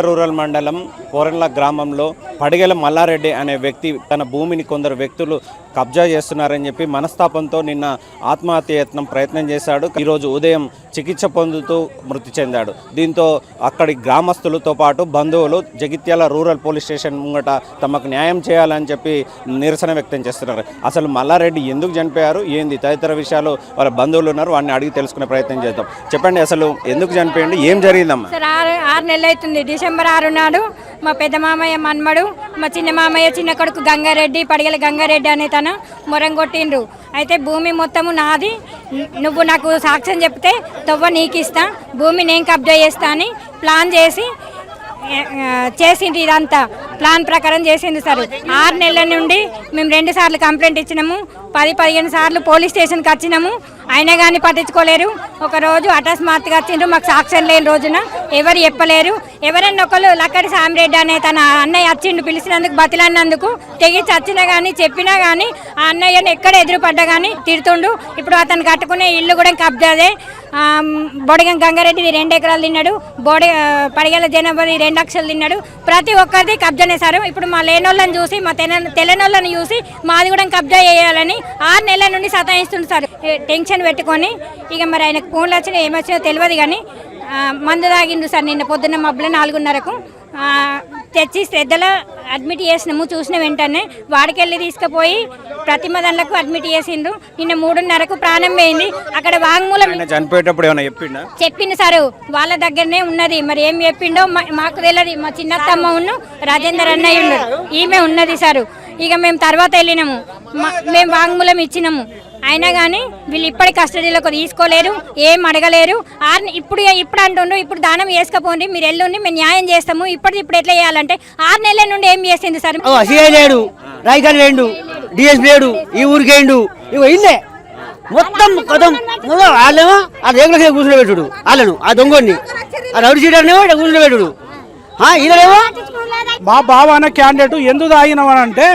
Rural మండలం కోరన్ల గ్రామంలో పడిగెల మల్లారెడ్డి అనే వ్యక్తి తన భూమిని కొందరు వ్యక్తులు కబ్జా చేస్తున్నారని చెప్పి మనస్తాపంతో నిన్న ఆత్మహత్య యత్నం ప్రయత్నం చేశాడు. ఈరోజు ఉదయం చికిత్స పొందుతూ మృతి చెందాడు. దీంతో అక్కడి గ్రామస్తులతో పాటు బంధువులు జగిత్యాల రూరల్ పోలీస్ స్టేషన్ ముంగట తమకు న్యాయం చేయాలని చెప్పి నిరసన వ్యక్తం చేస్తున్నారు. అసలు మల్లారెడ్డి ఎందుకు చనిపోయారు? ఏంది? తదితర విషయాలు వాళ్ళ బంధువులు ఉన్నారు. వాడిని అడిగి తెలుసుకునే ప్రయత్నం చేద్దాం. చెప్పండి అసలు ఎందుకు చనిపోయింది ఏం జరిగిందమ్మా? ఆరు నెలలు అవుతుంది డిసెంబర్ ఆరు నాడు మా పెద్ద మామయ్య మన్మడు మా చిన్న మామయ్య చిన్న కొడుకు గంగారెడ్డి పడిగల గంగారెడ్డి అనే తను మొరంగొట్టిండ్రు అయితే భూమి మొత్తము నాది. నువ్వు నాకు సాక్ష్యం చెప్తే తవ్వ నీకు ఇస్తా భూమి నేను కబ్జా చేస్తా అని ప్లాన్ చేసి చేసింది ఇదంతా. ప్లాన్ ప్రకారం చేసింది సార్. ఆరు నెలల నుండి మేము రెండు సార్లు కంప్లైంట్ ఇచ్చినాము. పది పదిహేను సార్లు పోలీస్ స్టేషన్కి వచ్చినాము. అయినా కానీ పట్టించుకోలేరు. ఒకరోజు అకస్మాత్తుగా వచ్చిండ్రు. మాకు సాక్ష్యం లేని రోజున ఎవరు చెప్పలేరు. ఎవరన్నా ఒకరు లక్కడి సామిరెడ్డి అనే తన అన్నయ్య వచ్చిండు పిలిచినందుకు బతిలన్నందుకు తెగించి వచ్చినా కానీ చెప్పినా కానీ ఆ అన్నయ్యను ఎక్కడ ఎదురుపడ్డా కానీ తిడుతుండు. ఇప్పుడు అతను కట్టుకునే ఇల్లు కూడా కబ్జాదే. బొడిగం గంగారెడ్డిది రెండు ఎకరాలు తిన్నాడు. బోడి ఆ, పడిగల రెండు లక్షలు తిన్నాడు. ప్రతి ఒక్కరిది కబ్జానే సార్ ఇప్పుడు మా లేనోళ్ళని చూసి మా తెలనోళ్ళని చూసి మాది కూడా కబ్జా చేయాలని ఆరు నెలల నుండి సతాయిస్తుంది సార్. టెన్షన్ పెట్టుకొని ఇక మరి ఆయనకు ఫోన్లు వచ్చినా ఏమొచ్చినా తెలియదు కానీ మందు తాగిండు సార్ నిన్న పొద్దున్న మబ్బుల నాలుగున్నరకు. తెచ్చి శ్రద్ధలో అడ్మిట్ చేసినాము చూసిన వెంటనే వాడికెళ్ళి తీసుకుపోయి ప్రతిమ దండలకు అడ్మిట్ చేసిండ్రు నిన్న మూడున్నరకు ప్రాణం పోయింది. అక్కడ వాంగ్మూలం చనిపోయేటప్పుడు ఏమైనా చెప్పిండా? చెప్పింది సారు. వాళ్ళ దగ్గరనే ఉన్నది. మరి ఏం చెప్పిండో మాకు తెలియదు మా చిన్నత్తమ్మ ఉన్ను రాజేందర్ అన్నయ్య ఉన్నాడు ఈమె ఉన్నది సారు. ఇక మేము తర్వాత వెళ్ళినాము. మా- మేము వాంగ్మూలం ఇచ్చినాము. అయినా కానీ వీళ్ళు ఇప్పటి కస్టడీలోకి తీసుకోలేరు ఏం అడగలేరు. ఆరు ఇప్పుడు ఇప్పుడు అంటుండ్రు ఇప్పుడు దానం వేసుకపోండి మీరు ఎల్లుండి మేము న్యాయం చేస్తాము ఇప్పుడు ఇప్పుడు ఎట్లా చేయాలంటే ఆరు నెలల నుండి ఏం చేసింది సార్? సిఐ లేడు రాజధాని లేడు డిఎస్పీ లేడు ఈ ఊరికి వేయండు ఇగో ఇల్లే. మొత్తం కథం. వాళ్ళేమో ఆ రేగులకి కూర్చుని పెట్టుడు వాళ్ళను ఆ దొంగని ఆ రౌడీ సీటర్నేమో ఇక్కడ కూర్చుని పెట్టుడు ఈయనేమో మా బావ అనే క్యాండిడేట్ ఎందుకు తాగినామని అంటే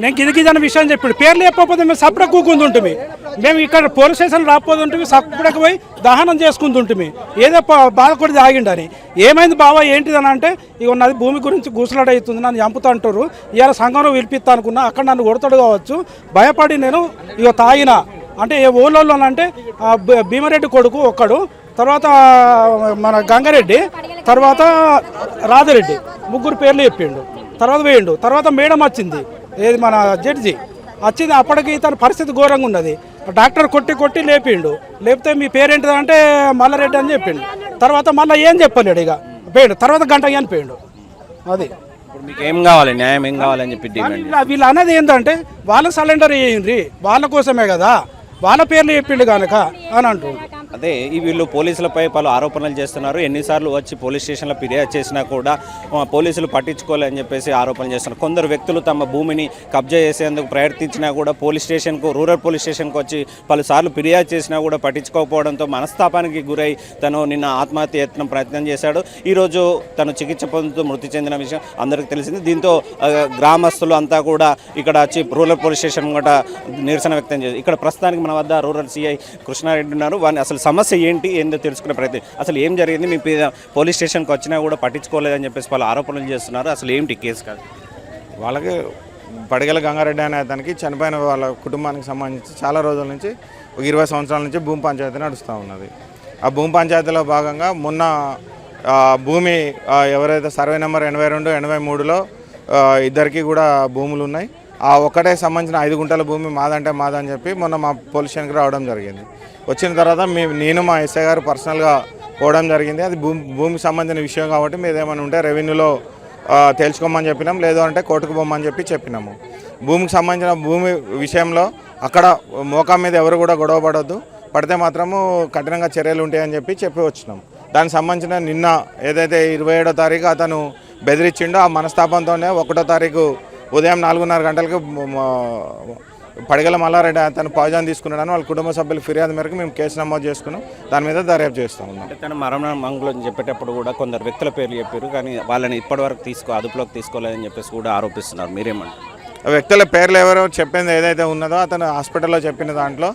నేను గిదిగిదని విషయం చెప్పాడు. పేర్లు చెప్పకపోతే మేము సపరేట్ కూకుంటుంటుంది మేము ఇక్కడ పోలీస్ స్టేషన్ రాకపోతుంటిమి సపరేట్ పోయి దహనం చేసుకుంటుంటుంది ఏదో ప- బాధపడి తాగిండని. ఏమైంది బావ ఏంటిదని అంటే ఇక నాది భూమి గురించి గుసలాట అవుతుంది నన్ను చంపుతా అంటారు ఇవాళ సంఘంలో పిలిపిస్తా అనుకున్నా అక్కడ నన్ను కొడతాడు కావచ్చు. భయపడి నేను ఇక తాగిన. అంటే ఏ ఊళ్ళో అంటే భీ- భీమారెడ్డి కొడుకు ఒక్కడు తర్వాత మన గంగారెడ్డి తర్వాత రాధారెడ్డి ముగ్గురు పేర్లు చెప్పిండు. తర్వాత వేయండు తర్వాత మేడం వచ్చింది. ఏది మన జడ్జి? వచ్చింది అప్పటికి తన పరిస్థితి ఘోరంగా ఉన్నది. డాక్టర్ కొట్టి కొట్టి లేపిండు. లేపితే మీ పేరేంటిది అంటే మల్లారెడ్డి అని చెప్పిండు. తర్వాత మళ్ళీ ఏం చెప్పలేడు ఇక. పోయిండు. తర్వాత గంట అని పోయిండు. అది. మీకు ఏం కావాలి? న్యాయం ఏం కావాలని చెప్పి వీళ్ళ- వీళ్ళు అన్నది ఏంటంటే వాళ్ళకి సరెండర్ చేయండి. వాళ్ళ కోసమే కదా. వాళ్ళ పేర్లు చెప్పిండు కనుక అని అంటుండ్రు అదే ఈ వీళ్ళు పోలీసులపై పలు ఆరోపణలు చేస్తున్నారు. ఎన్నిసార్లు వచ్చి పోలీస్ స్టేషన్లో ఫిర్యాదు చేసినా కూడా పోలీసులు పట్టించుకోలేని చెప్పేసి ఆరోపణలు చేస్తున్నారు. కొందరు వ్యక్తులు తమ భూమిని కబ్జా చేసేందుకు ప్రయత్నించినా కూడా పోలీస్ స్టేషన్కు రూరల్ పోలీస్ స్టేషన్కి వచ్చి పలుసార్లు ఫిర్యాదు చేసినా కూడా పట్టించుకోకపోవడంతో మనస్తాపానికి గురై తను నిన్న ఆత్మహత్య యత్నం ప్రయత్నం చేశాడు. ఈరోజు తను చికిత్స పొందుతూ మృతి చెందిన విషయం అందరికీ తెలిసింది. దీంతో గ్రామస్తులు అంతా కూడా ఇక్కడ వచ్చి రూరల్ పోలీస్ స్టేషన్ కూడా నిరసన వ్యక్తం చేశారు. ఇక్కడ ప్రస్తుతానికి మన వద్ద రూరల్ సిఐ కృష్ణారెడ్డి ఉన్నారు. వారిని అసలు సమస్య ఏంటి ఏందో తెలుసుకునే ప్రయత్నం. అసలు ఏం జరిగింది? మీ పోలీస్ స్టేషన్కి వచ్చినా కూడా పట్టించుకోలేదని చెప్పేసి వాళ్ళు ఆరోపణలు చేస్తున్నారు. అసలు ఏంటి కేసు కాదు? వాళ్ళకి పడిగల గంగారెడ్డి అనే అతనికి చనిపోయిన వాళ్ళ కుటుంబానికి సంబంధించి చాలా రోజుల నుంచి ఒక ఇరవై సంవత్సరాల నుంచి భూమి పంచాయతీ నడుస్తూ ఉన్నది. ఆ భూమి పంచాయతీలో భాగంగా మొన్న భూమి ఎవరైతే సర్వే నెంబర్ ఎనభై రెండు ఎనభై మూడులో ఇద్దరికీ ఇద్దరికి కూడా భూములు ఉన్నాయి ఆ ఒక్కటే సంబంధించిన ఐదు గుంటల భూమి మాదంటే మాదని చెప్పి మొన్న మా పొల్యూషన్కి రావడం జరిగింది. వచ్చిన తర్వాత మీ నేను మా ఎస్ఐ గారు పర్సనల్గా పోవడం జరిగింది. అది భూమి భూమికి సంబంధించిన విషయం కాబట్టి మీరు ఏమైనా ఉంటే రెవెన్యూలో తేల్చుకోమని చెప్పినాం. లేదు అంటే కోర్టుకు పోమని చెప్పి చెప్పినాము. భూమికి సంబంధించిన భూమి విషయంలో అక్కడ మోకా మీద ఎవరు కూడా గొడవ పడొద్దు. పడితే మాత్రము కఠినంగా చర్యలు ఉంటాయని చెప్పి చెప్పి వచ్చినాం. దానికి సంబంధించిన నిన్న ఏదైతే ఇరవై ఏడో తారీఖు అతను బెదిరించిండో ఆ మనస్తాపంతోనే ఒకటో తారీఖు ఉదయం నాలుగున్నర గంటలకు పడిగల మల్లారెడ్డి అతను పాయిజన్ తీసుకున్నాడని వాళ్ళ కుటుంబ సభ్యుల ఫిర్యాదు మేరకు మేము కేసు నమోదు చేసుకున్నాం. దాని మీద దర్యాప్తు చేస్తూ ఉన్నాం అంటే తన మరణ మంగళం చెప్పేటప్పుడు కూడా కొందరు వ్యక్తుల పేర్లు చెప్పారు కానీ వాళ్ళని ఇప్పటివరకు తీసుకో అదుపులోకి తీసుకోలేదని చెప్పేసి కూడా ఆరోపిస్తున్నారు. మీరేమంటారు? ఆ వ్యక్తుల పేర్లు ఎవరో చెప్పింది ఏదైతే ఉన్నదో అతను హాస్పిటల్లో చెప్పిన దాంట్లో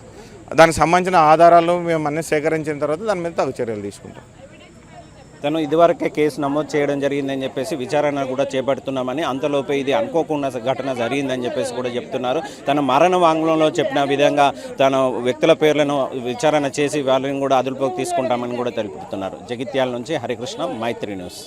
దానికి సంబంధించిన ఆధారాలు మేము అన్ని సేకరించిన తర్వాత దాని మీద తగు చర్యలు తీసుకుంటాం. తను ఇదివరకే కేసు నమోదు చేయడం జరిగిందని చెప్పేసి విచారణ కూడా చేపడుతున్నామని అంతలోపే ఇది అనుకోకుండా ఘటన జరిగిందని చెప్పేసి కూడా చెప్తున్నారు. తన మరణ వాంగ్లంలో చెప్పిన విధంగా తన వ్యక్తుల పేర్లను విచారణ చేసి వాళ్ళని కూడా అదుపులోకి తీసుకుంటామని కూడా తెలుపుతున్నారు. జగిత్యాల నుంచి హరికృష్ణ మైత్రి న్యూస్.